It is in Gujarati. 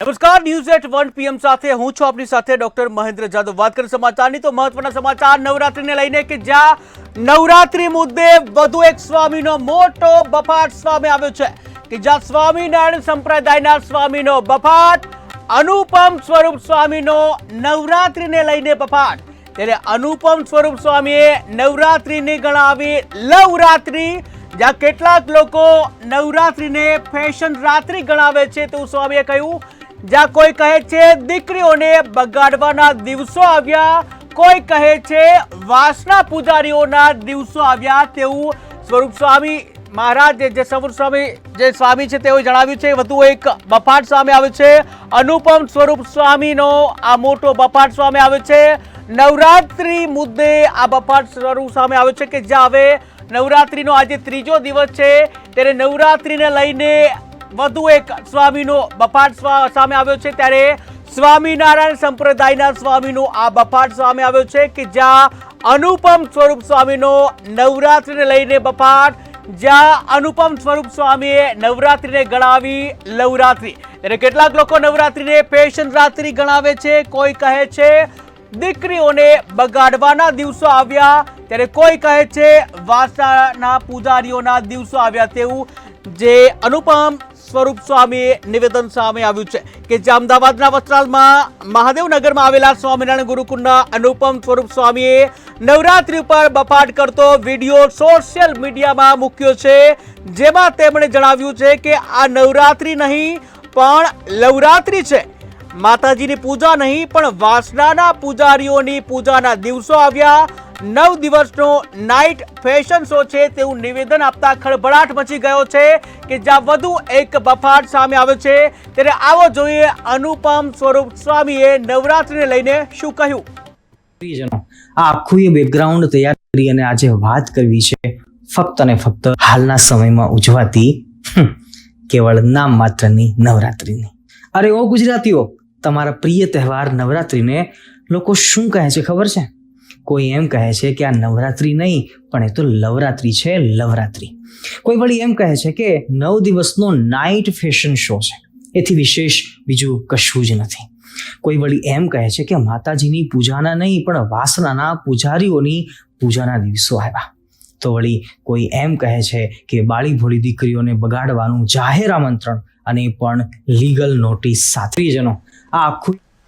નમસ્કાર, ન્યૂઝ એટ વન પીએમ સાથે હું છું આપની સાથે ડોક્ટર મહેન્દ્ર જાદવ. વાત કરીએ સમાચારની તો મહત્વના સમાચાર નવરાત્રીને લઈને કે જ્યાં નવરાત્રી મુદ્દે વધુ એક સ્વામીનો મોટો બફાટ સ્વામી આવ્યો છે. કે જ્યાં સ્વામિનારાયણ સંપ્રદાયના સ્વામીનો બફાટ, અનુપમ સ્વરૂપ સ્વામીનો નવરાત્રીને લઈને બફાટ. ત્યારે અનુપમ સ્વરૂપ સ્વામીએ નવરાત્રીને ગણાવી લવરાત્રી, જ્યાં કેટલાક લોકો નવરાત્રીને ફેશન રાત્રિ ગણાવે છે તેવું સ્વામીએ કહ્યું. જ્યાં કોઈ કહે છે દીકરીઓને બગાડવાના દિવસો આવ્યા, કોઈ કહે છે વાસના પૂજારીઓના દિવસો આવ્યા તેવું સ્વરૂપ સ્વામી મહારાજ, જે- સ્વરૂપ સ્વામી, જે સ્વામી છે તેઓએ જણાવ્યું છે. વધુ એક બફાટ સામે આવ્યો છે. અનુપમ સ્વરૂપ સ્વામીનો આ મોટો બફાટ સામે આવ્યો છે. નવરાત્રી મુદ્દે આ બફાટ સ્વરૂપ સામે આવ્યો છે કે જ્યાં હવે નવરાત્રીનો આજે ત્રીજો દિવસ છે. ત્યારે નવરાત્રીને લઈને વધુ એક સ્વામીનો બફાટ સામે આવ્યો છે ત્યારે સ્વામિનારાયણ સંપ્રદાયના સ્વામીનો આ બફાટ સામે આવ્યો છે કે જ્યાં અનુપમ સ્વરૂપ સ્વામીનો નવરાત્રિને લઈને બફાટ જ્યાં અનુપમ સ્વરૂપ સ્વામીએ નવરાત્રિને ગણાવી નવરાત્રિ એટલે કેટલાક લોકો નવરાત્રિને ફેશન રાત્રિ ગણાવે છે, કોઈ કહે છે દીકરીઓને બગાડવાના દિવસો આવ્યા, ત્યારે કોઈ કહે છે વાસણાના પૂજારીઓના દિવસો આવ્યા તેવું. જે અનુપમ સ્વરૂપ સ્વામીએ નિવેદન સામે આવ્યું છે કે જે અમદાવાદના વસ્ત્રાલમાં મહાદેવનગરમાં આવેલા સ્વામિનારાયણ ગુરુકુંડના અનુપમ સ્વરૂપ સ્વામીએ નવરાત્રી ઉપર બફાટ કરતો વીડિયો સોશિયલ મીડિયામાં મૂક્યો છે, જેમાં તેમણે જણાવ્યું છે કે આ નવરાત્રી નહીં, પણ લવરાત્રી છે. માતાજીની પૂજા નહીં, પણ વાસનાના પૂજારીઓની પૂજાના દિવસો આવ્યા. નવ દિવસનો નાઇટ ફેશન શો છે તેવું નિવેદન આપતા ખળભળાટ મચી ગયો છે કે જ્યાં વધુ એક બફાટ સામે આવ્યો છે. ત્યારે આવો જોઈએ અનુપમ સ્વરૂપ સ્વામીએ નવરાત્રિને લઈને શું કહ્યું? આ આખું એ બેકગ્રાઉન્ડ તૈયાર કરી અને આજે વાત કરવી છે ફક્ત અને ફક્ત હાલના સમયમાં ઉજવાતી કેવળ નામ માત્રની નવરાત્રિની. અરે ઓ ગુજરાતીઓ, તમારા પ્રિય તહેવાર નવરાત્રિને લોકો શું કહે છે ખબર છે? કોઈ એમ કહે છે કે આ નવરાત્રિ નહીં, પણ એ તો લવરાત્રિ છે, લવરાત્રિ. કોઈ વળી એમ કહે છે કે નવ દિવસનો નાઇટ ફેશન શો છે. એથી વિશેષ બીજું કશું જ નથી. કોઈ વળી એમ કહે છે કે માતાજીની પૂજાના નહીં, પણ વાસનાના પૂજારીઓની પૂજાના દિવસો આવ્યા. તો વળી કોઈ એમ કહે છે કે બાળી ભોળી દીકરીઓને બગાડવાનું જાહેર આમંત્રણ અને પણ લીગલ નોટિસ સાથે જનો આ આખું